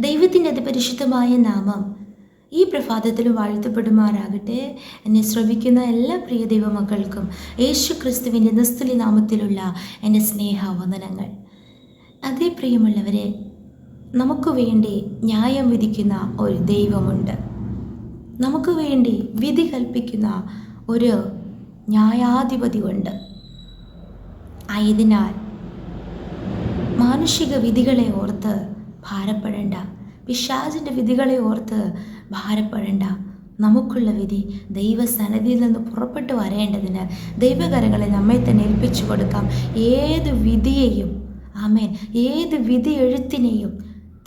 ദൈവത്തിന്റെ അതിപരിശുദ്ധമായ നാമം ഈ പ്രഭാതത്തിൽ വാഴ്ത്തപ്പെടുമാറാകട്ടെ. എന്നെ ശ്രവിക്കുന്ന എല്ലാ പ്രിയ ദൈവമക്കൾക്കും യേശു ക്രിസ്തുവിന്റെ നിസ്തുലി നാമത്തിലുള്ള എന്റെ സ്നേഹവന്ദനങ്ങൾ. അതേ പ്രിയമുള്ളവരെ നമുക്ക് വേണ്ടി ന്യായം വിധിക്കുന്ന ഒരു ദൈവമുണ്ട്. നമുക്ക് വേണ്ടി വിധി കൽപ്പിക്കുന്ന ഒരു ന്യായാധിപതി ഉണ്ട് ആയതിനാൽ മാനുഷിക വിധികളെ ഓർത്ത് ഭാരപ്പെടേണ്ട. പിശാചിന്റെ വിധികളെ ഓർത്ത് ഭാരപ്പെടേണ്ട. നമുക്കുള്ള വിധി ദൈവസന്നിധിയിൽ നിന്ന് പുറപ്പെട്ടു വരേണ്ടതിന് ദൈവകരങ്ങളെ നമ്മെ തന്നെ ഏൽപ്പിച്ചു കൊടുക്കാം. ഏത് വിധിയെയും ആമേൻ ഏത് വിധി എഴുത്തിനെയും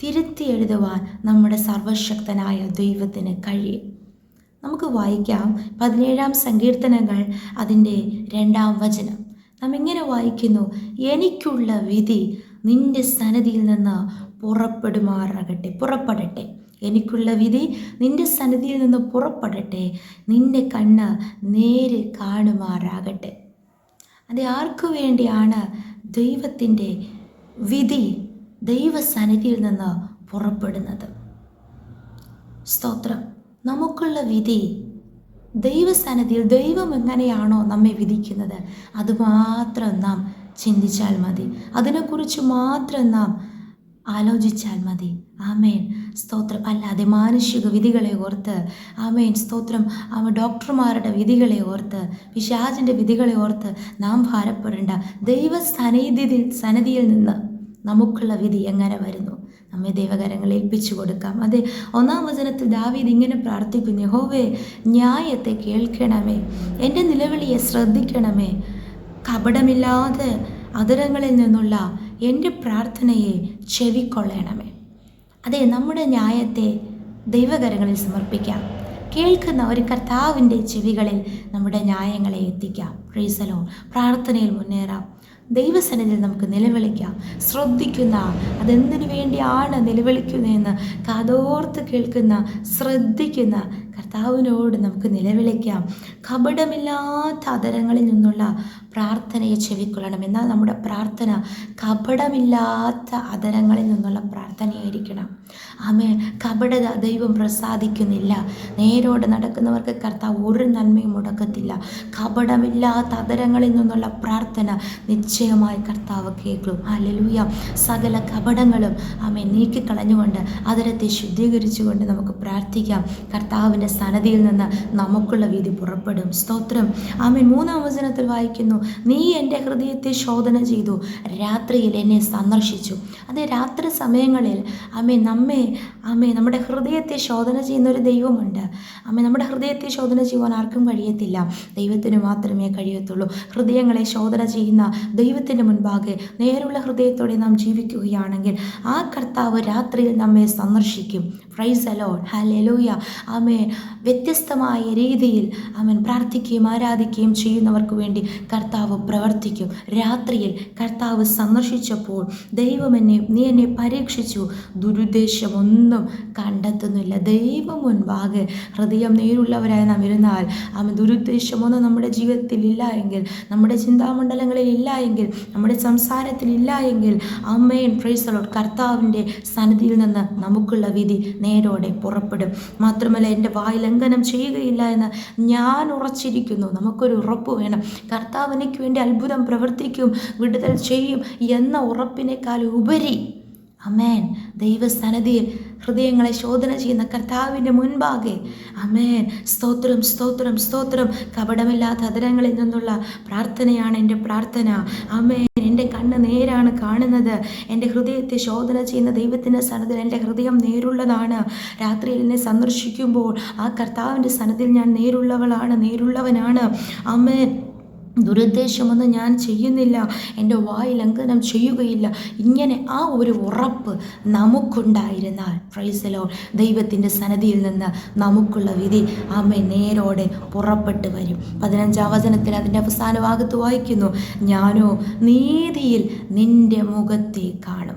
തിരുത്തി എഴുതുവാൻ നമ്മുടെ സർവശക്തനായ ദൈവത്തിന് കഴിയും. നമുക്ക് വായിക്കാം പതിനേഴാം സങ്കീർത്തനങ്ങൾ അതിന്റെ രണ്ടാം വചനം. നാം ഇങ്ങനെ വായിക്കുന്നു എനിക്കുള്ള വിധി നിന്റെ സന്നദ്ധിയിൽ നിന്ന് പുറപ്പെടുമാറാകട്ടെ പുറപ്പെടട്ടെ. എനിക്കുള്ള വിധി നിന്റെ സന്നിധിയിൽ നിന്ന് പുറപ്പെടട്ടെ. നിന്റെ കണ്ണ് നേര് കാണുമാറാകട്ടെ. അത് ആർക്കു വേണ്ടിയാണ് ദൈവത്തിന്റെ വിധി ദൈവസന്നിധിയിൽ നിന്ന് പുറപ്പെടുന്നത്? സ്തോത്രം. നമുക്കുള്ള വിധി ദൈവസന്നിധിയിൽ ദൈവം എങ്ങനെയാണോ നമ്മെ വിധിക്കുന്നത് അതുമാത്രം നാം ചിന്തിച്ചാൽ മതി. അതിനെക്കുറിച്ച് മാത്രം നാം ആലോചിച്ചാൽ മതി. ആമേൻ. സ്തോത്രം. അല്ലാതെ മാനുഷിക വിധികളെ ഓർത്ത് ആമേൻ സ്തോത്രം. ആ ഡോക്ടർമാരുടെ വിധികളെ ഓർത്ത് പിശാചിന്റെ വിധികളെ ഓർത്ത് നാം ഭാരപ്പെടേണ്ട. ദൈവ സന്നിധി സന്നിധിയിൽ നിന്ന് നമുക്കുള്ള വിധി എങ്ങനെ വരുന്നു? നമ്മെ ദൈവകരങ്ങൾ ഏൽപ്പിച്ചു കൊടുക്കാം. അതെ ഒന്നാം വചനത്തിൽ ദാവീദ് ഇങ്ങനെ പ്രാർത്ഥിക്കുന്നു ഹോവേ ന്യായത്തെ കേൾക്കണമേ. എന്റെ നിലവിളിയെ ശ്രദ്ധിക്കണമേ. കപടമില്ലാതെ അതിരങ്ങളിൽ നിന്നുള്ള എന്റെ പ്രാർത്ഥനയെ ചെവിക്കൊള്ളണമേ. അതെ നമ്മുടെ ന്യായത്തെ ദൈവകരങ്ങളിൽ സമർപ്പിക്കാം. കേൾക്കുന്ന ഒരു കർത്താവിന്റെ ചെവികളിൽ നമ്മുടെ ന്യായങ്ങളെ എത്തിക്കാം. റീസലോ പ്രാർത്ഥനയിൽ മുന്നേറാം. ദൈവസന്നിധിയിൽ നമുക്ക് നിലവിളിക്കാം. ശ്രദ്ധിക്കുന്ന അതെന്തിനു വേണ്ടിയാണ് നിലവിളിക്കുന്നതെന്ന് കാതോർത്ത് കേൾക്കുന്ന ശ്രദ്ധിക്കുന്ന കർത്താവിനോട് നമുക്ക് നിലവിളിക്കാം. കപടമില്ലാത്ത അതരങ്ങളിൽ നിന്നുള്ള പ്രാർത്ഥനയെ ചെവിക്കൊള്ളണം. എന്നാൽ നമ്മുടെ പ്രാർത്ഥന കപടമില്ലാത്ത അതരങ്ങളിൽ നിന്നുള്ള പ്രാർത്ഥനയായിരിക്കണം. ആമേ കപടത ദൈവം പ്രസാദിക്കുന്നില്ല. നേരോട് നടക്കുന്നവർക്ക് കർത്താവ് ഒരു നന്മയും മുടക്കത്തില്ല. കപടമില്ലാത്ത അതരങ്ങളിൽ നിന്നുള്ള പ്രാർത്ഥന നിശ്ചയമായി കർത്താവ് കേൾക്കും. അലലൂയ സകല കപടങ്ങളും ആമേ നീക്കിക്കളഞ്ഞുകൊണ്ട് അതരത്തെ ശുദ്ധീകരിച്ചുകൊണ്ട് നമുക്ക് പ്രാർത്ഥിക്കാം. കർത്താവിന്റെ സന്നദ്ധിയിൽ നിന്ന് നമുക്കുള്ള വീതി പുറപ്പെടും. സ്തോത്രം. ആമേൻ. മൂന്നാം വചനത്തിൽ വായിക്കുന്നു നീ എന്റെ ഹൃദയത്തെ ശോധന ചെയ്തു രാത്രിയിൽ എന്നെ സന്ദർശിച്ചു. അതെ രാത്രി സമയങ്ങളിൽ ആമേ നമ്മെ ആമേ നമ്മുടെ ഹൃദയത്തെ ശോധന ചെയ്യുന്ന ഒരു ദൈവമുണ്ട്. ആമേ നമ്മുടെ ഹൃദയത്തെ ശോധന ചെയ്യുവാൻ ആർക്കും കഴിയത്തില്ല. ദൈവത്തിന് മാത്രമേ കഴിയത്തുള്ളൂ. ഹൃദയങ്ങളെ ശോധന ചെയ്യുന്ന ദൈവത്തിന്റെ മുൻപാകെ നേരുള്ള ഹൃദയത്തോടെ നാം ജീവിക്കുകയാണെങ്കിൽ ആ കർത്താവ് രാത്രിയിൽ നമ്മെ സന്ദർശിക്കും. പ്രൈസ് അലോൺ ഹാലൂയ ആമേ വ്യത്യസ്തമായ രീതിയിൽ അവൻ പ്രാർത്ഥിക്കുകയും ആരാധിക്കുകയും ചെയ്യുന്നവർക്ക് വേണ്ടി കർത്താവ് പ്രവർത്തിക്കും. രാത്രിയിൽ കർത്താവ് സന്ദർശിച്ചപ്പോൾ ദൈവം എന്നെ നീ എന്നെ പരീക്ഷിച്ചു. ദുരുദ്ദേശമൊന്നും കണ്ടെത്തുന്നില്ല. ദൈവം മുൻപാകെ ഹൃദയം നേരുള്ളവരായി നാം ഇരുന്നാൽ അവൻ ദുരുദ്ദേശമൊന്നും നമ്മുടെ ജീവിതത്തിൽ ഇല്ല എങ്കിൽ നമ്മുടെ ചിന്താമണ്ഡലങ്ങളിൽ ഇല്ല എങ്കിൽ നമ്മുടെ സംസാരത്തിൽ ഇല്ല എങ്കിൽ അമ്മയും പ്രൈസലോട്ട് കർത്താവിന്റെ സന്നിധിയിൽ നിന്ന് നമുക്കുള്ള വിധി നേരോടെ പുറപ്പെടും. മാത്രമല്ല എന്റെ വായി ലംഘനം ചെയ്യുകയില്ല എന്ന് ഞാൻ ഉറച്ചിരിക്കുന്നു. നമുക്കൊരു ഉറപ്പ് വേണം. കർത്താവ് വേണ്ടി അത്ഭുതം പ്രവർത്തിക്കും വിടുതൽ ചെയ്യും എന്ന ഉറപ്പിനേക്കാൾ ഉപരി അമേൻ ദൈവസന്നിധിയിൽ ഹൃദയങ്ങളെ ശോധന ചെയ്യുന്ന കർത്താവിന്റെ മുൻപാകെ. അമേൻ സ്തോത്രം സ്തോത്രം സ്തോത്രം. കപടമില്ലാത്ത അതരങ്ങളിൽ നിന്നുള്ള പ്രാർത്ഥനയാണ് എന്റെ പ്രാർത്ഥന. അമേൻ എന്റെ കണ്ണ് നേരാണ് കാണുന്നത്. എന്റെ ഹൃദയത്തെ ശോധന ചെയ്യുന്ന ദൈവത്തിന്റെ സന്നദ്ധയിൽ എന്റെ ഹൃദയം നേരുള്ളതാണ്. രാത്രിയിൽ എന്നെ സന്ദർശിക്കുമ്പോൾ ആ കർത്താവിന്റെ സന്നദ്ധയിൽ ഞാൻ നേരുള്ളവളാണ് നേരുള്ളവനാണ്. അമേൻ ദുരുദ്ദേശമൊന്നും ഞാൻ ചെയ്യുന്നില്ല. എന്റെ വായി ലംഘനം ചെയ്യുകയില്ല. ഇങ്ങനെ ആ ഒരു ഉറപ്പ് നമുക്കുണ്ടായിരുന്നാൽ പ്രൈസലോ ദൈവത്തിന്റെ സന്നദ്ധിയിൽ നിന്ന് നമുക്കുള്ള വിധി അമ്മ നേരോടെ പുറപ്പെട്ട് വരും. പതിനഞ്ചാം വചനത്തിൽ അതിന്റെ അവസാന ഭാഗത്ത് വായിക്കുന്നു ഞാനോ നീതിയിൽ നിന്റെ മുഖത്തെ കാണും.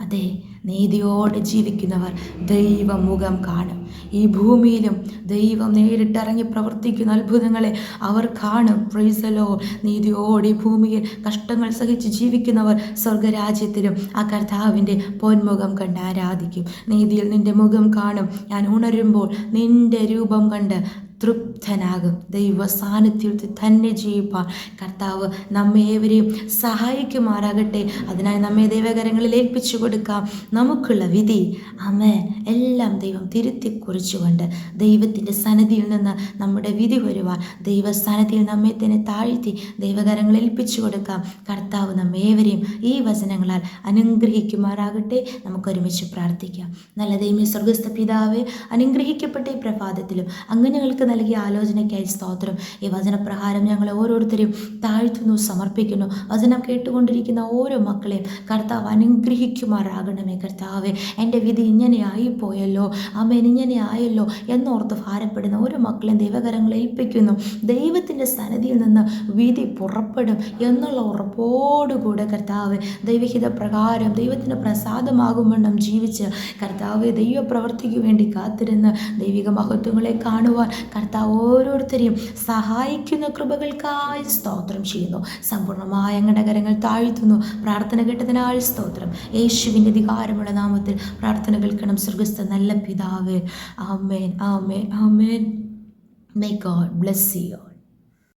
അതെ നീതിയോടെ ജീവിക്കുന്നവർ ദൈവമുഖം കാണും. ഈ ഭൂമിയിലും ദൈവം നേരിട്ടിറങ്ങി പ്രവർത്തിക്കുന്ന അത്ഭുതങ്ങളെ അവർ കാണും. പ്രൈസലോ നീതിയോടെ ഭൂമിയിൽ കഷ്ടങ്ങൾ സഹിച്ച് ജീവിക്കുന്നവർ സ്വർഗരാജ്യത്തിലും ആ കർത്താവിന്റെ പൊന്മുഖം കണ്ട് ആരാധിക്കും. നീതിയിൽ നിന്റെ മുഖം കാണും. ഞാൻ ഉണരുമ്പോൾ നിന്റെ രൂപം കണ്ട് തൃപ്തനാകും. ദൈവ സാന്നിധ്യത്തിൽ തന്നെ ജീവിപ്പാൻ കർത്താവ് നമ്മെ ഏവരെയും സഹായിക്കുമാറാകട്ടെ. അതിനായി നമ്മെ ദൈവകരങ്ങളിൽ ഏൽപ്പിച്ചു കൊടുക്കാം. നമുക്കുള്ള വിധി. അമേ എല്ലാം ദൈവം തിരുത്തി കുറിച്ചുകൊണ്ട് ദൈവത്തിന്റെ സന്നിധിയിൽ നിന്ന് നമ്മുടെ വിധി വരുവാൻ ദൈവസ്ഥാനത്തിൽ നമ്മെ തന്നെ താഴ്ത്തി ദൈവകരങ്ങളിൽ ഏൽപ്പിച്ചു കൊടുക്കാം. കർത്താവ് നമ്മെ ഏവരെയും ഈ വചനങ്ങളാൽ അനുഗ്രഹിക്കുമാറാകട്ടെ. നമുക്കൊരുമിച്ച് പ്രാർത്ഥിക്കാം. നല്ല ദൈവമേ സ്വർഗസ്ഥ പിതാവെ അനുഗ്രഹിക്കപ്പെട്ട ഈ പ്രഭാതത്തിലും അങ്ങ് ഞങ്ങൾക്ക് നൽകിയ ആലോചനയ്ക്കായി സ്തോത്രം. ഈ വചനപ്രകാരം ഞങ്ങൾ ഓരോരുത്തരെയും താഴ്ത്തുന്നു സമർപ്പിക്കുന്നു. വചനം കേട്ടുകൊണ്ടിരിക്കുന്ന ഓരോ മക്കളെയും കർത്താവ് അനുഗ്രഹിക്കുമാറാകണമേ കർത്താവെ. എന്റെ വിധി ഇങ്ങനെ ആയിപ്പോയല്ലോ. അമ്മേൻ ഇങ്ങനെ ആയല്ലോ എന്നോർത്ത് ഭാരപ്പെടുന്ന ഓരോ മക്കളെയും ദൈവകരങ്ങൾ ഏൽപ്പിക്കുന്നു. ദൈവത്തിന്റെ സന്നദ്ധിയിൽ നിന്ന് വിധി പുറപ്പെടും എന്നുള്ള ഉറപ്പോടുകൂടെ കർത്താവ് ദൈവഹിത പ്രകാരം ദൈവത്തിന് പ്രസാദമാകുമെണ്ണം ജീവിച്ച് കർത്താവ് ദൈവപ്രവർത്തിക്ക് വേണ്ടി കാത്തിരുന്ന് ദൈവിക മഹത്വങ്ങളെ കാണുവാൻ കർത്താവ് ഓരോരുത്തരെയും സഹായിക്കുന്ന കൃപകൾക്കായി സ്തോത്രം ചെയ്യുന്നു. സമ്പൂർണമായ അങ്ങയുടെ കരങ്ങൾ താഴ്ത്തുന്നു. പ്രാർത്ഥന കേട്ടതിനാൽ സ്തോത്രം. യേശുവിന്റെ അധികാരമുള്ള നാമത്തിൽ പ്രാർത്ഥന കേൾക്കണം സ്വർഗസ്ഥ നല്ല പിതാവ്. ആമേൻ ആമേൻ ആമേൻ. May God bless you